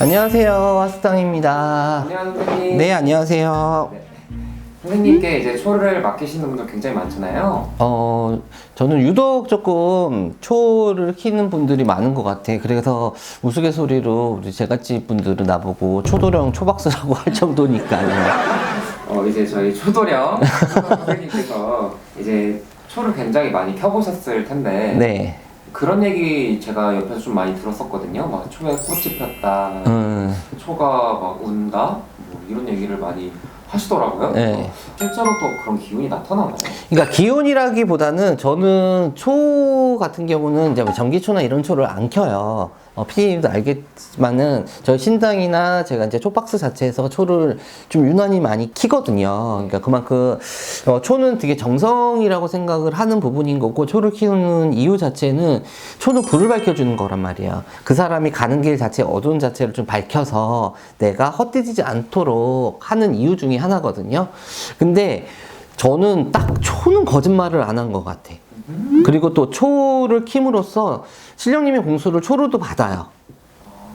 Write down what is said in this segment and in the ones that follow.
안녕하세요. 화수당입니다. 안녕하세요 선생님. 네, 안녕하세요. 네. 선생님께 이제 초를 맡기시는 분들 굉장히 많잖아요. 어, 저는 유독 조금 초를 키는 분들이 많은 것 같아. 그래서 우스갯소리로 우리 제갓집 분들은 나보고 초도령 초박스라고 할 정도니까요. 어 이제 저희 초도령 선생님께서 이제 초를 굉장히 많이 켜보셨을 텐데 네. 그런 얘기 제가 옆에서 좀 많이 들었었거든요. 막 초에 꽃이 폈다, 음, 초가 막 운다, 뭐 이런 얘기를 많이 하시더라고요. 네. 실제로 또 그런 기운이 나타나나요? 그러니까 기온이라기보다는 저는 초 같은 경우는 이제 뭐 전기초나 이런 초를 안 켜요. 어, 피디님도 알겠지만은 저희 신당이나 제가 이제 초박스 자체에서 초를 좀 유난히 많이 키거든요. 그러니까 그만큼 어, 초는 되게 정성이라고 생각을 하는 부분인 거고 초를 키우는 이유 자체는 초는 불을 밝혀주는 거란 말이에요. 그 사람이 가는 길 자체 어두운 자체를 좀 밝혀서 내가 헛디디지 않도록 하는 이유 중에 하나거든요. 근데 저는 딱 초는 거짓말을 안 한 것 같아. 그리고 또 초를 킴으로써 신령님의 공수를 초로도 받아요.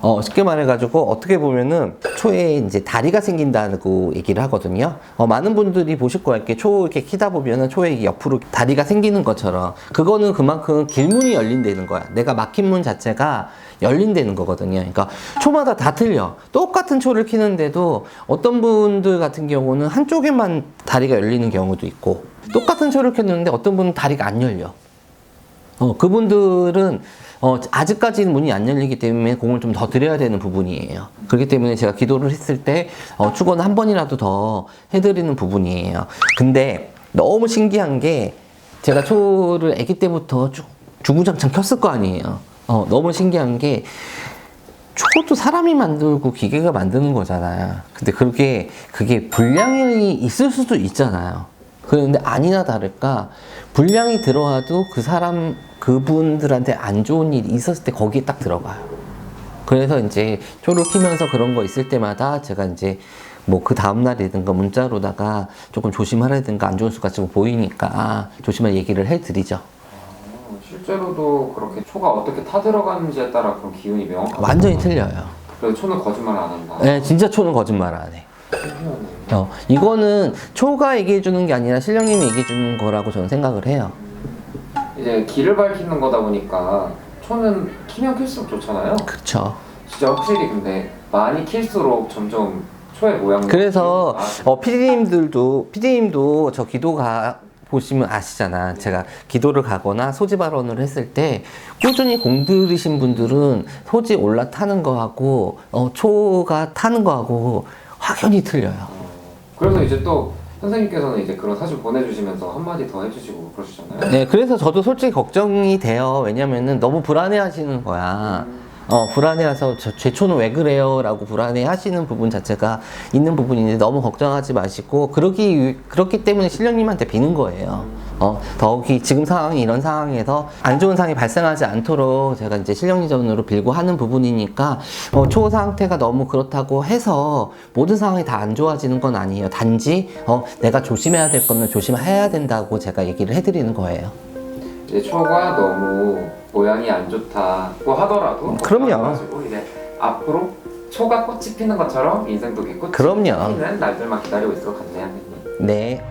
어, 쉽게 말해가지고 어떻게 보면은 초에 이제 다리가 생긴다고 얘기를 하거든요. 어, 많은 분들이 보실 거예요. 이렇게 초 이렇게 키다 보면은 초에 옆으로 다리가 생기는 것처럼 그거는 그만큼 길문이 열린다는 거야. 내가 막힌 문 자체가 열린다는 거거든요. 그러니까 초마다 다 틀려. 똑같은 초를 키는데도 어떤 분들 같은 경우는 한쪽에만 다리가 열리는 경우도 있고 똑같은 초를 켰는데 어떤 분은 다리가 안 열려. 어, 그분들은 어, 아직까지는 문이 안 열리기 때문에 공을 좀 더 드려야 되는 부분이에요. 그렇기 때문에 제가 기도를 했을 때 어, 축원 한 번이라도 더 해드리는 부분이에요. 근데 너무 신기한 게 제가 초를 아기 때부터 쭉 주구장창 켰을 거 아니에요. 어, 너무 신기한 게 초도 사람이 만들고 기계가 만드는 거잖아요. 근데 그게 그게 불량이 있을 수도 있잖아요. 그런데 아니나 다를까 불량이 들어와도 그 사람 그분들한테 안 좋은 일이 있었을 때 거기에 딱 들어가요. 그래서 이제 초를 키면서 그런 거 있을 때마다 제가 이제 뭐 그 다음날이든가 문자로다가 조금 조심하라든가 안 좋은 수가 좀 보이니까 조심할 얘기를 해드리죠. 어, 실제로도 그렇게 초가 어떻게 타들어가는지에 따라 그런 기운이 명확하고 완전히 틀려요. 그래서 초는 거짓말 안 한다. 네, 진짜 초는 거짓말 안 해. 어, 이거는 초가 얘기해 주는 게 아니라 신령님이 얘기해 주는 거라고 저는 생각을 해요. 이제 길을 밝히는 거다 보니까 초는 키면 클수록 좋잖아요. 그렇죠. 진짜 확실히 근데 많이 킬수록 점점 초의 모양이 그래서 어, 피디님들도 피디님도 저 기도가 보시면 아시잖아. 제가 기도를 가거나 소지 발언을 했을 때 꾸준히 공들이신 분들은 소지 올라타는 거하고 어, 초가 타는 거하고 확연히 틀려요. 아, 어, 그래서 이제 또 선생님께서는 이제 그런 사진 보내주시면서 한마디 더 해주시고 그러시잖아요. 네, 그래서 저도 솔직히 걱정이 돼요. 왜냐면은 너무 불안해 하시는 거야. 어, 불안해해서 저, 제 초는 왜 그래요? 라고 불안해 하시는 부분 자체가 있는 부분인데 너무 걱정하지 마시고, 그러기, 위- 그렇기 때문에 신령님한테 비는 거예요. 어, 더욱이 지금 상황이 이런 상황에서 안 좋은 상황이 발생하지 않도록 제가 이제 신령리전으로 빌고 하는 부분이니까, 어, 초 상태가 너무 그렇다고 해서 모든 상황이 다 안 좋아지는 건 아니에요. 단지, 어, 내가 조심해야 될 거는 조심해야 된다고 제가 얘기를 해드리는 거예요. 이제 초가 너무 모양이 안 좋다고 하더라도 그럼요. 걱정하지 마시고 이제 앞으로 초가 꽃이 피는 것처럼 인생도 꽃이 그럼요. 피는 날들만 기다리고 있을 것 같네요. 네.